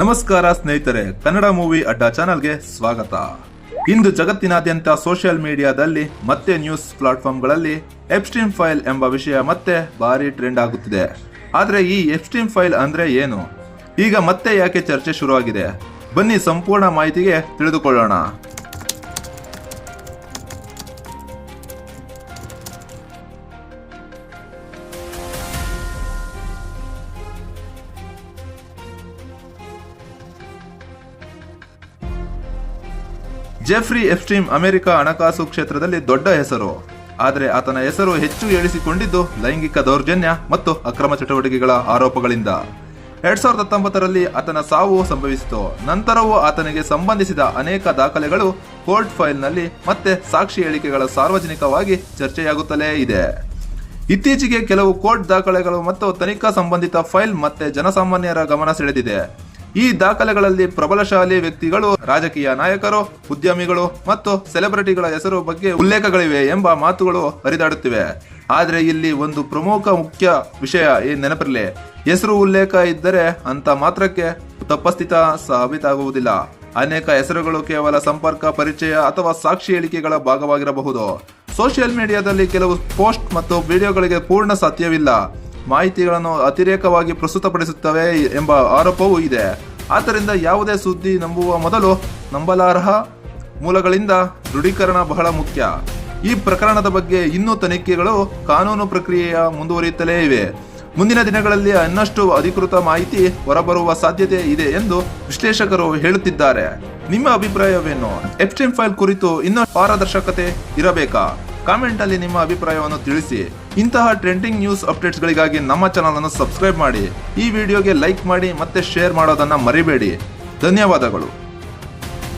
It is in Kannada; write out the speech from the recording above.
ನಮಸ್ಕಾರ ಸ್ನೇಹಿತರೆ, ಕನ್ನಡ ಮೂವಿ ಅಡ್ಡ ಚಾನಲ್ಗೆ ಸ್ವಾಗತ. ಇಂದು ಜಗತ್ತಿನಾದ್ಯಂತ ಸೋಷಿಯಲ್ ಮೀಡಿಯಾದಲ್ಲಿ ಮತ್ತೆ ನ್ಯೂಸ್ ಪ್ಲಾಟ್ಫಾರ್ಮ್ಗಳಲ್ಲಿ ಎಪ್ಸ್ಟೀನ್ ಫೈಲ್ ಎಂಬ ವಿಷಯ ಮತ್ತೆ ಭಾರಿ ಟ್ರೆಂಡ್ ಆಗುತ್ತಿದೆ. ಆದರೆ ಈ ಎಪ್ಸ್ಟೀನ್ ಫೈಲ್ ಅಂದ್ರೆ ಏನು? ಈಗ ಮತ್ತೆ ಯಾಕೆ ಚರ್ಚೆ ಶುರುವಾಗಿದೆ? ಬನ್ನಿ ಸಂಪೂರ್ಣ ಮಾಹಿತಿಗೆ ತಿಳಿದುಕೊಳ್ಳೋಣ. ಜೆಫ್ರಿ ಎಫ್ಸ್ಟೀಮ್ ಅಮೆರಿಕ ಹಣಕಾಸು ಕ್ಷೇತ್ರದಲ್ಲಿ ದೊಡ್ಡ ಹೆಸರು. ಆದರೆ ಆತನ ಹೆಸರು ಹೆಚ್ಚು ಏಳಿಸಿಕೊಂಡಿದ್ದು ಲೈಂಗಿಕ ದೌರ್ಜನ್ಯ ಮತ್ತು ಅಕ್ರಮ ಚಟುವಟಿಕೆಗಳ ಆರೋಪಗಳಿಂದ. ಎರಡ್ ಸಾವಿರದ ಹತ್ತೊಂಬತ್ತರಲ್ಲಿ ಆತನ ಸಾವು ಸಂಭವಿಸಿತು. ನಂತರವೂ ಆತನಿಗೆ ಸಂಬಂಧಿಸಿದ ಅನೇಕ ದಾಖಲೆಗಳು ಕೋರ್ಟ್ ಫೈಲ್ನಲ್ಲಿ ಮತ್ತೆ ಸಾಕ್ಷಿ ಹೇಳಿಕೆಗಳ ಸಾರ್ವಜನಿಕವಾಗಿ ಚರ್ಚೆಯಾಗುತ್ತಲೇ ಇದೆ. ಇತ್ತೀಚೆಗೆ ಕೆಲವು ಕೋರ್ಟ್ ದಾಖಲೆಗಳು ಮತ್ತು ತನಿಖಾ ಸಂಬಂಧಿತ ಫೈಲ್ ಮತ್ತೆ ಜನಸಾಮಾನ್ಯರ ಗಮನ ಸೆಳೆದಿದೆ. ಈ ದಾಖಲೆಗಳಲ್ಲಿ ಪ್ರಬಲಶಾಲಿ ವ್ಯಕ್ತಿಗಳು, ರಾಜಕೀಯ ನಾಯಕರು, ಉದ್ಯಮಿಗಳು ಮತ್ತು ಸೆಲೆಬ್ರಿಟಿಗಳ ಹೆಸರು ಬಗ್ಗೆ ಉಲ್ಲೇಖಗಳಿವೆ ಎಂಬ ಮಾತುಗಳು ಹರಿದಾಡುತ್ತಿವೆ. ಆದರೆ ಇಲ್ಲಿ ಒಂದು ಪ್ರಮುಖ ಮುಖ್ಯ ವಿಷಯ ಈ ನೆನಪಿರಲಿ. ಹೆಸರು ಉಲ್ಲೇಖ ಇದ್ದರೆ ಅಂತ ಮಾತ್ರಕ್ಕೆ ತಪ್ಪಸ್ಥಿತ ಸಾಬೀತಾಗುವುದಿಲ್ಲ. ಅನೇಕ ಹೆಸರುಗಳು ಕೇವಲ ಸಂಪರ್ಕ, ಪರಿಚಯ ಅಥವಾ ಸಾಕ್ಷಿ ಹೇಳಿಕೆಗಳ ಭಾಗವಾಗಿರಬಹುದು. ಸೋಷಿಯಲ್ ಮೀಡಿಯಾದಲ್ಲಿ ಕೆಲವು ಪೋಸ್ಟ್ ಮತ್ತು ವಿಡಿಯೋಗಳಿಗೆ ಪೂರ್ಣ ಸತ್ಯವಿಲ್ಲ ಮಾಹಿತಿಗಳನ್ನು ಅತಿರೇಕವಾಗಿ ಪ್ರಸ್ತುತಪಡಿಸುತ್ತವೆ ಎಂಬ ಆರೋಪವೂ ಇದೆ. ಆದ್ದರಿಂದ ಯಾವುದೇ ಸುದ್ದಿ ನಂಬುವ ಮೊದಲು ನಂಬಲಾರ್ಹ ಮೂಲಗಳಿಂದ ದೃಢೀಕರಣ ಬಹಳ ಮುಖ್ಯ. ಈ ಪ್ರಕರಣದ ಬಗ್ಗೆ ಇನ್ನೂ ತನಿಖೆಗಳು ಕಾನೂನು ಪ್ರಕ್ರಿಯೆಯ ಮುಂದುವರಿಯುತ್ತಲೇ ಇವೆ. ಮುಂದಿನ ದಿನಗಳಲ್ಲಿ ಇನ್ನಷ್ಟು ಅಧಿಕೃತ ಮಾಹಿತಿ ಹೊರಬರುವ ಸಾಧ್ಯತೆ ಇದೆ ಎಂದು ವಿಶ್ಲೇಷಕರು ಹೇಳುತ್ತಿದ್ದಾರೆ. ನಿಮ್ಮ ಅಭಿಪ್ರಾಯವೇನು? ಎಪ್ಸ್ಟೈನ್ ಫೈಲ್ ಕುರಿತು ಇನ್ನೂ ಪಾರದರ್ಶಕತೆ ಇರಬೇಕಾ? ಕಾಮೆಂಟ್ ಅಲ್ಲಿ ನಿಮ್ಮ ಅಭಿಪ್ರಾಯವನ್ನು ತಿಳಿಸಿ. ಇಂತಹ ಟ್ರೆಂಡಿಂಗ್ ನ್ಯೂಸ್ ಅಪ್ಡೇಟ್ಸ್ಗಳಿಗಾಗಿ ನಮ್ಮ ಚಾನಲ್ ಅನ್ನು ಸಬ್ಸ್ಕ್ರೈಬ್ ಮಾಡಿ. ಈ ವಿಡಿಯೋಗೆ ಲೈಕ್ ಮಾಡಿ ಮತ್ತೆ ಶೇರ್ ಮಾಡೋದನ್ನ ಮರಿಬೇಡಿ. ಧನ್ಯವಾದಗಳು.